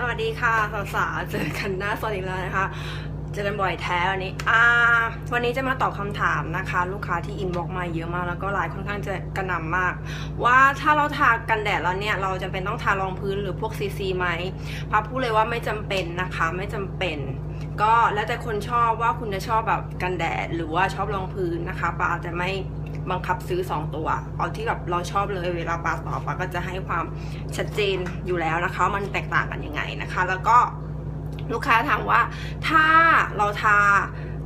สวัสดีค่ะสาวๆเจอกันหน้าสดอีกแล้วนะคะ เจอกันบ่อยแท้วันนี้อ่าวันนี้จะมาตอบคำถามนะคะ ลูกค้าที่อินบ็อกมาเยอะมากแล้วก็ไลน์ค่อนข้างจะกระหน่ำมาก ว่าถ้าเราทากันแดดแล้วเนี่ย เราจะเป็นต้องทารองพื้นหรือพวกซีซีไหมพาพูดเลยว่าไม่จำเป็นนะคะไม่จำเป็นก็แล้วแต่คนชอบว่าคุณจะชอบแบบกันแดดหรือว่าชอบรองพื้นนะคะปาจะไม่ บังคับซื้อ 2 ตัว เอาที่แบบเราชอบเลยเวลาปาตอบปาก็จะให้ความชัดเจนอยู่แล้วนะคะ มันแตกต่างกันยังไงนะคะ แล้วก็ลูกค้าถามว่าถ้าเราทา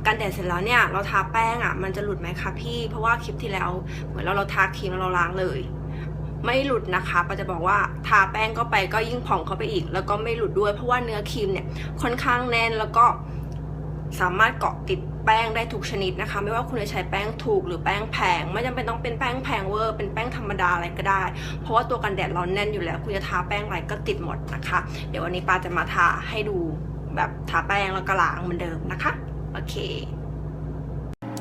กันแดดเสร็จแล้วเนี่ยเราทาแป้งอะ่ะมันจะหลุดไหมคะพี่ เพราะว่าคลิปที่แล้วเหมือนเราเราทาครีมแล้วเราล้างเลย ไม่หลุดนะคะปาจะบอกว่าทาแป้งก็ไปก็ยิ่งผ่องเข้าไปอีก แล้วก็ไม่หลุดด้วยเพราะว่าเนื้อครีมเนี่ยค่อนข้างแน่นแล้วก็ สามารถเกาะติดแป้งได้ทุกชนิดนะคะ ไม่ว่าคุณจะใช้แป้งถูกหรือแป้งแพง ไม่จำเป็นต้องเป็นแป้งแพงเวอร์เป็นแป้งธรรมดาอะไรก็ได้ เพราะว่าตัวกันแดดเราแน่นอยู่แล้ว คุณจะทาแป้งอะไรก็ติดหมดนะคะ เดี๋ยววันนี้ปาจะมาทาให้ดูแบบทาแป้งแล้วก็ล้างเหมือนเดิมนะคะ โอเค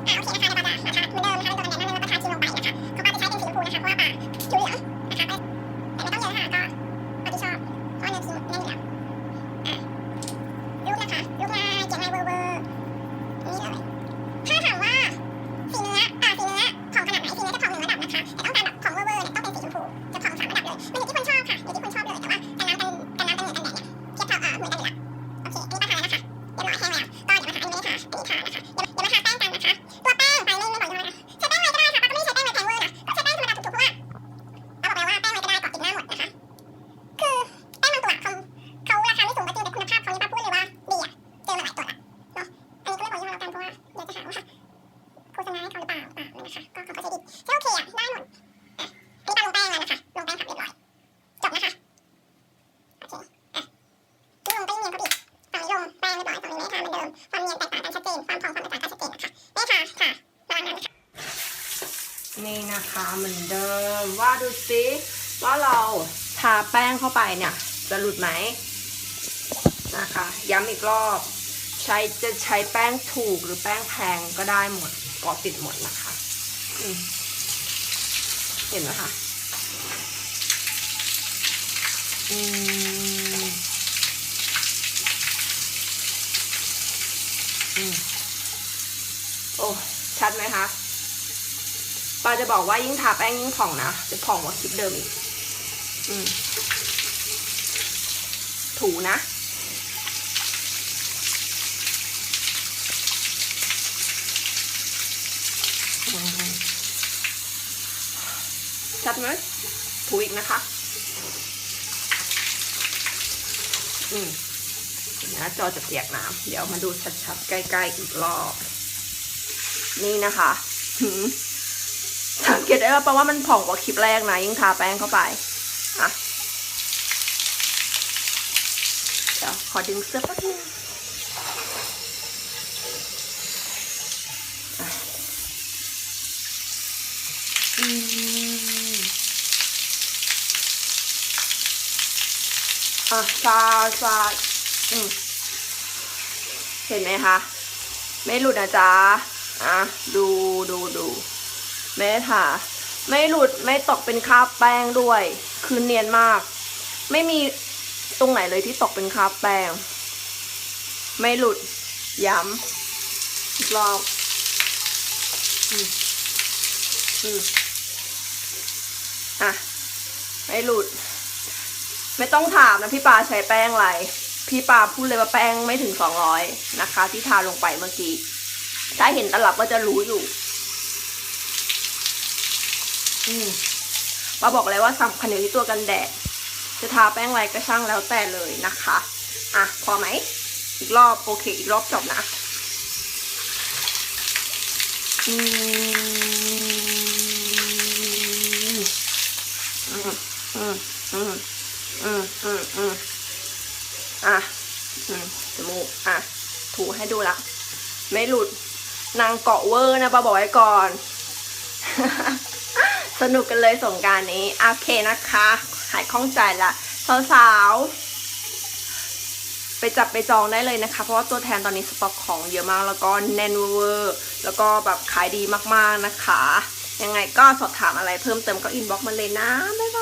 อ่าโอเคนะคะในปากนะคะเหมือนเดิมนะคะในตัวกันแดดนั่นเลยแล้วก็ทาครีมลงไปนะคะของปาจะใช้เป็นสีชมพูนะคะเพราะว่าปาผิวเหลืองนะคะ เรียบร้อยแห้งแล้วก็เดี๋ยวมาหาอันนี้ไม่ได้ทาอันนี้ทานะคะเดี๋ยวเดี๋ยวมาทาแป้ง นะคะเหมือนเดิมว่าดูซิว่าเราทาแป้งเข้าไปเนี่ย จะหลุดไหมนะคะย้ำอีกรอบ ใช้จะใช้แป้งถูกหรือแป้งแพงก็ได้หมดเกาะติดหมดนะคะเห็นไหมคะอืมอืมโอ้ชัดไหมคะ ปาจะบอกว่ายิ่งทาแป้งยิ่งผ่องนะ จะผ่องกว่าคลิปเดิมอีกอืมถูนะชัดไหมถูอีกนะคะ อืมน้าจอจะเปียกน้ำเดี๋ยวมาดูชัดๆ ใกล้ๆอีกรอบ นี่นะคะหืม สังเกตได้ว่าแปลว่ามันผ่องกว่าคลิปแรกนะยิ่งทาแป้งเข้าไปอะเดี๋ยวขอดึงเสื้อแป๊บนึงอะอืมอะซาซาอืมเห็นไหมคะ ไม่หลุดนะจ๊ะ อะ ดูดูดู ไม่ได้ทาไม่หลุดไม่ตกเป็นคราบแป้งด้วย คือเนียนมาก ไม่มีตรงไหนเลยที่ตกเป็นคราบแป้ง ไม่หลุด ย้ำอีกรอบอืมอืมอะ ไม่หลุด ไม่ต้องถามนะพี่ปาใช้แป้งอะไร พี่ปาพูดเลยว่าแป้งไม่ถึงสองร้อยนะคะ ที่ทาลงไปเมื่อกี้ ถ้าเห็นตลับก็จะรู้อยู่ อืมปาบอกเลยว่าสำคัญอยู่ที่ตัวกันแดด จะทาแป้งอะไรก็ช่างแล้วแต่เลยนะคะ อะ พอไหม อีกรอบโอเค อีกรอบจบนะ อืม อืม อืม อืม อืม อืม อืม อะ อืม จมูก อะ ถูให้ดูละ ไม่หลุด นางเกาะเวอร์นะปาบอกไว้ก่อน สนุกกันเลยสงการนี้โอเคนะคะ หายข้องใจละสาวๆ ไปจับไปจองได้เลยนะคะ เพราะว่าตัวแทนตอนนี้สต็อกของเยอะมากแล้วก็แน่นเวอร์แล้วก็แบบขายดีมากๆนะคะ ยังไงก็สอบถามอะไรเพิ่มเติมก็อินบ็อกซ์มาเลยนะ บ๊ายบาย